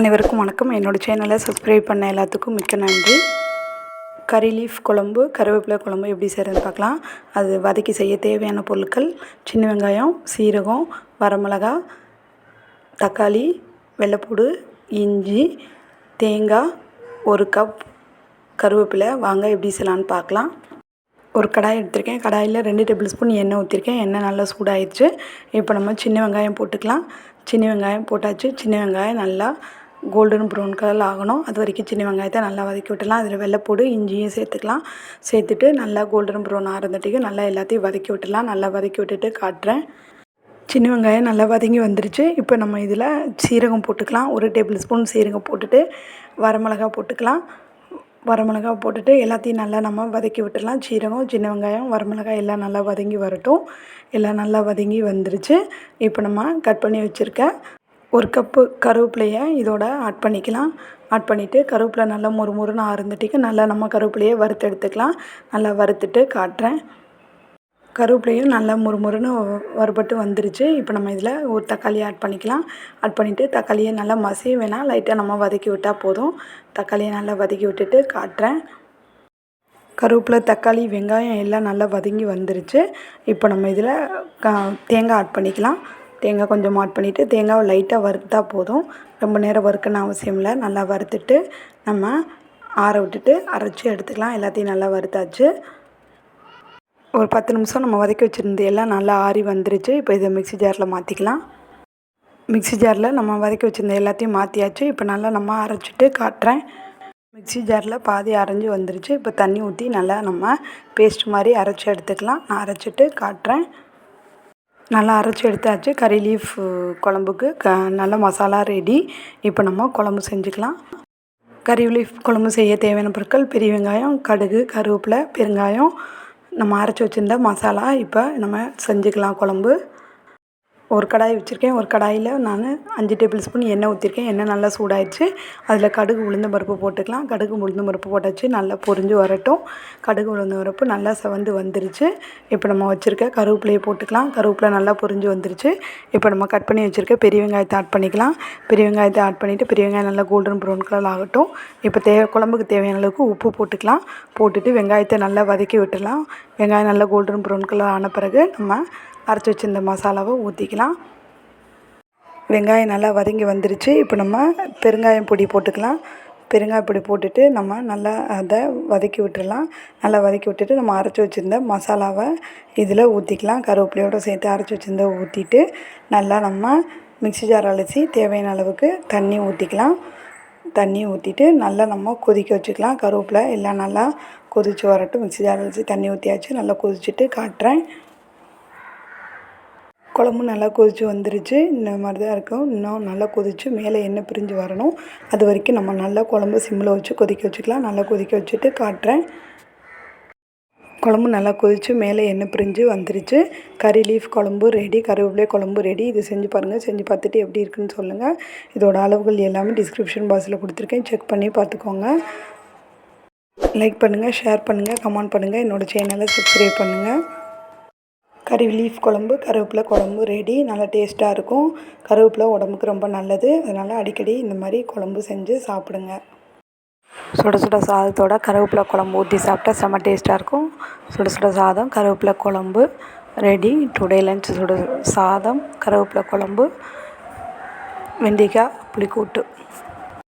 அனைவருக்கும் வணக்கம். என்னோடய சேனலை சப்ஸ்கிரைப் பண்ண எல்லாத்துக்கும் மிக்க நன்றி. கறி லீஃப் குழம்பு கருவேப்பிலை குழம்பு எப்படி செய்கிறதுன்னு பார்க்கலாம். அது வதக்கி செய்ய தேவையான பொருட்கள் சின்ன வெங்காயம் சீரகம் வரமிளகா தக்காளி வெள்ளைப்பூடு இஞ்சி தேங்காய் ஒரு கப் கருவேப்பிலை. வாங்க எப்படி செய்யலான்னு பார்க்கலாம். ஒரு கடாய் எடுத்திருக்கேன். கடாயில் ரெண்டு டேபிள் ஸ்பூன் எண்ணெய் ஊற்றிருக்கேன் எண்ணெய் நல்லா சூடாயிடுச்சு. இப்போ நம்ம சின்ன வெங்காயம் போட்டுக்கலாம். சின்ன வெங்காயம் போட்டாச்சு. சின்ன வெங்காயம் நல்லா கோல்டன் ப்ரௌன் கலரில் ஆகணும். அது வரைக்கும் சின்ன வெங்காயத்தை நல்லா வதக்கி விட்டுலாம் அதில் வெள்ளைப்பூடு இஞ்சியும் சேர்த்துக்கலாம். சேர்த்துட்டு நல்லா கோல்டன் ப்ரௌன் ஆகிறதுட்டிக்கு நல்லா எல்லாத்தையும் வதக்கி விட்டுலாம் நல்லா வதக்கி விட்டுட்டு காட்டுறேன். சின்ன வெங்காயம் நல்லா வதங்கி வந்துருச்சு. இப்போ நம்ம இதில் சீரகம் போட்டுக்கலாம். ஒரு டேபிள் ஸ்பூன் சீரகம் போட்டுட்டு வரமிளகா போட்டுக்கலாம். வரமிளகா போட்டுட்டு எல்லாத்தையும் நல்லா நம்ம வதக்கி விட்டுடலாம். சீரகம் சின்ன வெங்காயம் வரமிளகாய் எல்லாம் நல்லா வதங்கி வரட்டும். எல்லாம் நல்லா வதங்கி வந்துருச்சு. இப்போ நம்ம கட் பண்ணி வச்சுருக்க ஒரு கப்பு கருவேப்பிலையை இதோட ஆட் பண்ணிக்கலாம். ஆட் பண்ணிவிட்டு கருவேப்பிலை நல்லா மொறு மொறுன்னு ஆறுந்துட்டிக்கு நல்லா நம்ம கருவேப்பிலையை வறுத்து எடுத்துக்கலாம். நல்லா வறுத்துட்டு காட்டுறேன். கருவேப்பிலையும் நல்லா முறுமுறுன்னு வறுபட்டு வந்துருச்சு. இப்போ நம்ம இதில் ஒரு தக்காளி ஆட் பண்ணிக்கலாம். ஆட் பண்ணிவிட்டு தக்காளியை நல்லா மசிய வேணாம். லைட்டாக நம்ம வதக்கி விட்டால் போதும். தக்காளியை நல்லா வதக்கி விட்டுட்டு காட்டுறேன். கருவேப்பிலை தக்காளி வெங்காயம் எல்லாம் நல்லா வதங்கி வந்துருச்சு. இப்போ நம்ம இதில் தேங்காய் ஆட் பண்ணிக்கலாம். தேங்காய் கொஞ்சம் ஆட் பண்ணிவிட்டு தேங்காவை லைட்டாக வறுத்தா போதும். ரொம்ப நேரம் வறுக்கணும் அவசியம் இல்லை. நல்லா வறுத்துட்டு நம்ம ஆற விட்டுட்டு அரைச்சி எடுத்துக்கலாம். எல்லாத்தையும் நல்லா வறுத்தாச்சு. ஒரு பத்து நிமிஷம் நம்ம வதக்கி வச்சுருந்து எல்லாம் நல்லா ஆறி வந்துருச்சு. இப்போ இதை மிக்ஸி ஜாரில் மாற்றிக்கலாம் மிக்ஸி ஜாரில் நம்ம வதக்கி வச்சுருந்த எல்லாத்தையும் மாற்றியாச்சு இப்போ நல்லா நம்ம அரைச்சிட்டு காட்டுறேன். மிக்ஸி ஜாரில் பாதி அரைஞ்சி வந்துருச்சு. இப்போ தண்ணி ஊற்றி நல்லா நம்ம பேஸ்ட் மாதிரி அரைச்சி எடுத்துக்கலாம். நான் அரைச்சிட்டு காட்டுறேன். நல்லா அரைச்சி எடுத்தாச்சு. கறி லீஃப் குழம்புக்கு க நல்ல மசாலா ரெடி இப்போ நம்ம குழம்பு செஞ்சுக்கலாம். கறி லீஃப் குழம்பு செய்ய தேவையான பொருட்கள் பெரிய வெங்காயம் கடுகு கருவேப்பிலை பெருங்காயம். நம்ம அரைச்சி வச்சுருந்த மசாலா இப்போ நம்ம செஞ்சுக்கலாம் குழம்பு. ஒரு கடாய் வச்சுருக்கேன் ஒரு கடாயில் நான் அஞ்சு டேபிள் ஸ்பூன் எண்ணெய் ஊற்றிருக்கேன் எண்ணெய் நல்லா சூடாயிடுச்சு. அதில் கடுகு உளுந்தம் பருப்பு போட்டுக்கலாம். கடுகு உளுந்தம் பருப்பு போட்டாச்சு. நல்லா பொரிஞ்சு வரட்டும். கடுகு உளுந்தம் பருப்பு நல்லா செவந்து வந்துருச்சு. இப்போ நம்ம வச்சுருக்க கருவேப்பிலையை போட்டுக்கலாம். கருவேப்பிலை நல்லா பொரிஞ்சு வந்துருச்சு. இப்போ நம்ம கட் பண்ணி வச்சுருக்க பெரிய வெங்காயத்தை ஆட் பண்ணிக்கலாம். பெரிய வெங்காயத்தை ஆட் பண்ணிவிட்டு பெரிய வெங்காயம் நல்லா கோல்டன் ப்ரௌன் கலர் ஆகட்டும். இப்போ தேவை குழம்புக்கு தேவையான அளவுக்கு உப்பு போட்டுக்கலாம். போட்டுட்டு வெங்காயத்தை நல்லா வதக்கி விட்டுடலாம். வெங்காயம் நல்லா கோல்டன் ப்ரௌன் கலர் ஆன பிறகு நம்ம அரைச்சி வச்சிருந்த மசாலாவை ஊற்றிக்கலாம் வெங்காயம் நல்லா வதங்கி வந்துருச்சு. இப்போ நம்ம பெருங்காயம் பொடி போட்டுக்கலாம். பெருங்காய பொடி போட்டுட்டு நம்ம நல்லா அதை வதக்கி விட்டுடலாம் நல்லா வதக்கி விட்டுட்டு நம்ம அரைச்சி வச்சுருந்த மசாலாவை இதில் ஊற்றிக்கலாம் கருவேப்பிலையோடு சேர்த்து அரைச்சி வச்சுருந்த ஊற்றிட்டு நல்லா நம்ம மிக்ஸி ஜார் அலசி தேவையான அளவுக்கு தண்ணி ஊற்றிக்கலாம் தண்ணி ஊற்றிட்டு நல்லா நம்ம கொதிக்க வச்சுக்கலாம். கருவேப்பிலை எல்லாம் நல்லா கொதித்து வரட்டும். மிக்ஸி ஜார் அலசி தண்ணி ஊற்றியாச்சு நல்லா கொதிச்சுட்டு காட்டுறேன். குழம்பு நல்லா கொதித்து வந்துருச்சு. இந்த மாதிரி தான் இருக்கும். இன்னும் நல்லா கொதித்து மேலே எண்ணெய் பிரிஞ்சு வரணும். அது வரைக்கும் நம்ம நல்லா குழம்பு சிம்மில் வச்சு கொதிக்க வச்சுக்கலாம். நல்லா கொதிக்க வச்சுட்டு காட்டுறேன். குழம்பு நல்லா கொதித்து மேலே எண்ணெய் பிரிஞ்சு வந்துருச்சு. கறி லீஃப் குழம்பு ரெடி. கருவேப்பிலை குழம்பு ரெடி. இது செஞ்சு பாருங்கள் செஞ்சு பார்த்துட்டு எப்படி இருக்குன்னு சொல்லுங்கள் இதோட அளவுகள் எல்லாமே டிஸ்கிரிப்ஷன் பாக்ஸில் கொடுத்துருக்கேன். செக் பண்ணி பார்த்துக்கோங்க. லைக் பண்ணுங்கள் ஷேர் பண்ணுங்கள் கமெண்ட் பண்ணுங்கள் என்னோடய சேனலை சப்ஸ்கிரைப் பண்ணுங்கள் கறி லீஃப் குழம்பு கருவேப்பிலை குழம்பு ரெடி நல்லா டேஸ்ட்டாக இருக்கும். கருவேப்பிலை உடம்புக்கு ரொம்ப நல்லது. அதனால் அடிக்கடி இந்த மாதிரி குழம்பு செஞ்சு சாப்பிடுங்க. சுட சுட சாதத்தோட கருவேப்பிலை குழம்பு ஊற்றி சாப்பிட்டா செம்ம டேஸ்ட்டாக இருக்கும். சுட சுட சாதம் கருவேப்பிலை குழம்பு ரெடி டுடே லஞ்ச் சுட சாதம் கருவேப்பிலை குழம்பு வெண்டைக்காய் புளிக்கூட்டு.